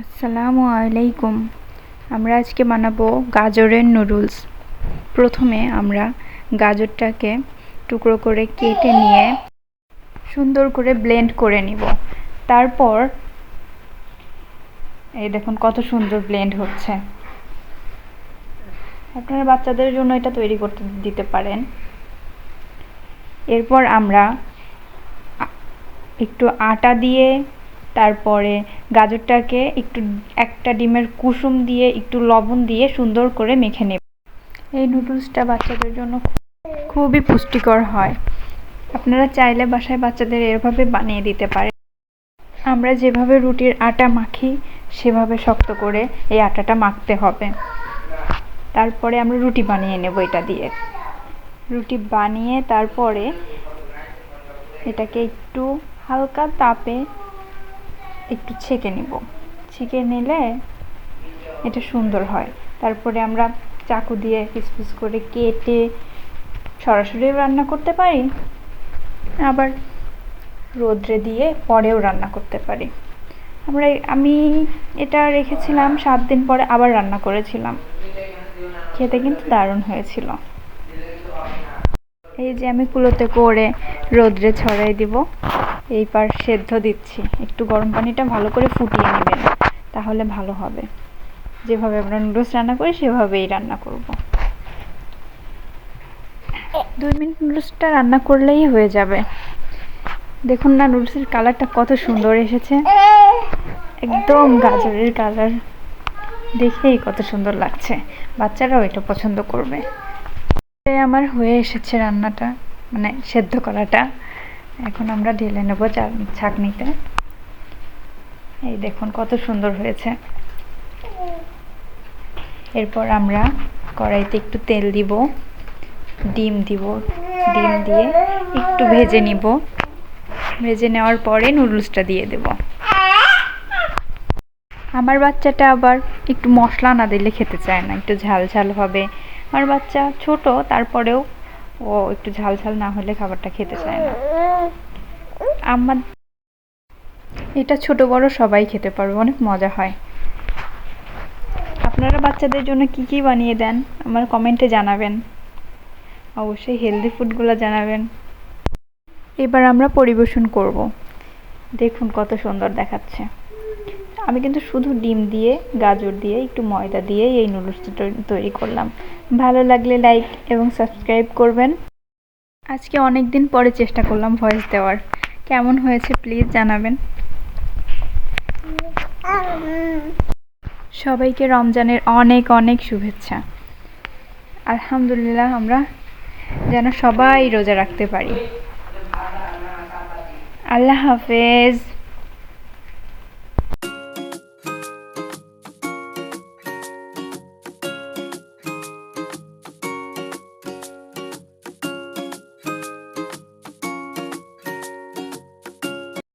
আসসালামু আলাইকুম। আমরা আজকে বানাবো গাজরের নুডলস প্রথমে আমরা গাজরটাকে টুকরো করে কেটে নিয়ে সুন্দর করে ব্লেন্ড করে নিব। তারপর এই দেখুন কত সুন্দর ব্লেন্ড হচ্ছে। আপনারা বাচ্চাদের জন্য এটা তৈরি করতে দিতে পারেন। এরপর আমরা একটু আটা দিয়ে তারপরে গাজরটাকে একটু, একটা ডিমের কুসুম দিয়ে একটু লবণ দিয়ে সুন্দর করে মেখে নেব। এই নুডলসটা বাচ্চাদের জন্য খুবই পুষ্টিকর হয়। আপনারা চাইলে বাসায় বাচ্চাদের এভাবে বানিয়ে দিতে পারেন। আমরা যেভাবে রুটির আটা মাখি, সেভাবে শক্ত করে এই আটাটা মাখতে হবে। তারপরে আমরা রুটি বানিয়ে নেব এটা দিয়ে। রুটি বানিয়ে তারপরে এটাকে একটু হালকা তাপে একটু ছেঁকে নিব। ছেঁকে নিলে এটা সুন্দর হয়। তারপরে আমরা চাকু দিয়ে পিস করে কেটে সরাসরি রান্না করতে পারি, আবার রোদ্রে দিয়ে পরেও রান্না করতে পারি। আমরা আমি এটা রেখেছিলাম, সাত দিন পরে আবার রান্না করেছিলাম। খেতে কিন্তু দারুণ হয়েছিল। এই যে আমি কুলোতে করে রোদ্রে ছড়াই দিব। এই পার সেদ্ধ দিচ্ছি। একটু গরম পানিটা ভালো করে ফুটিয়ে নেবেন, তাহলে ভালো হবে। যেভাবে আমরা নুডলস রান্না করি, সেভাবেই রান্না করব। দুই মিনিট নুডলসটা রান্না করলেই হয়ে যাবে। দেখুন না, নুডলসের কালারটা কত সুন্দর এসেছে। একদম গাজরের কালার। দেখেই কত সুন্দর লাগছে। বাচ্চারাও এটা পছন্দ করবে। আমার হয়ে এসেছে রান্নাটা মানে সেদ্ধ করাটা। এখন আমরা ঢেলে নেব ছাঁকনিতে। এই দেখুন কত সুন্দর হয়েছে। এরপর আমরা কড়াইতে একটু তেল দিব, ডিম দিব, ডিম দিয়ে একটু ভেজে নিব। ভেজে নেওয়ার পরে নুডলসটা দিয়ে দেব। আমার বাচ্চাটা আবার একটু মশলা না দিলে খেতে চায় না, একটু ঝাল ঝাল হবে। আমার বাচ্চা ছোট, তারপরেও ও একটু ঝাল ঝাল না হলে খাবারটা খেতে চায় না। আমার এটা ছোট বড় সবাই খেতে পারবে, অনেক মজা হয়। আপনারা বাচ্চাদের জন্য কি কি বানিয়ে দেন? আমার কমেন্টে জানাবেন। অবশ্যই হেলদি ফুডগুলো জানাবেন। এবার আমরা পরিবেশন করব। দেখুন কত সুন্দর দেখাচ্ছে। আমি কিন্তু শুধু ডিম দিয়ে, গাজর দিয়ে, একটু ময়দা দিয়ে এই নুডলসটা তৈরি করলাম। ভালো লাগলে লাইক এবং সাবস্ক্রাইব করবেন। আজকে অনেক দিন পরে চেষ্টা করলাম ভয়েস দেওয়ার। কেমন হয়েছে প্লিজ জানাবেন। সবাইকে রমজানের অনেক অনেক শুভেচ্ছা। আলহামদুলিল্লাহ আমরা যেন সবাই রোজা রাখতে পারি। আল্লাহ হাফেজ।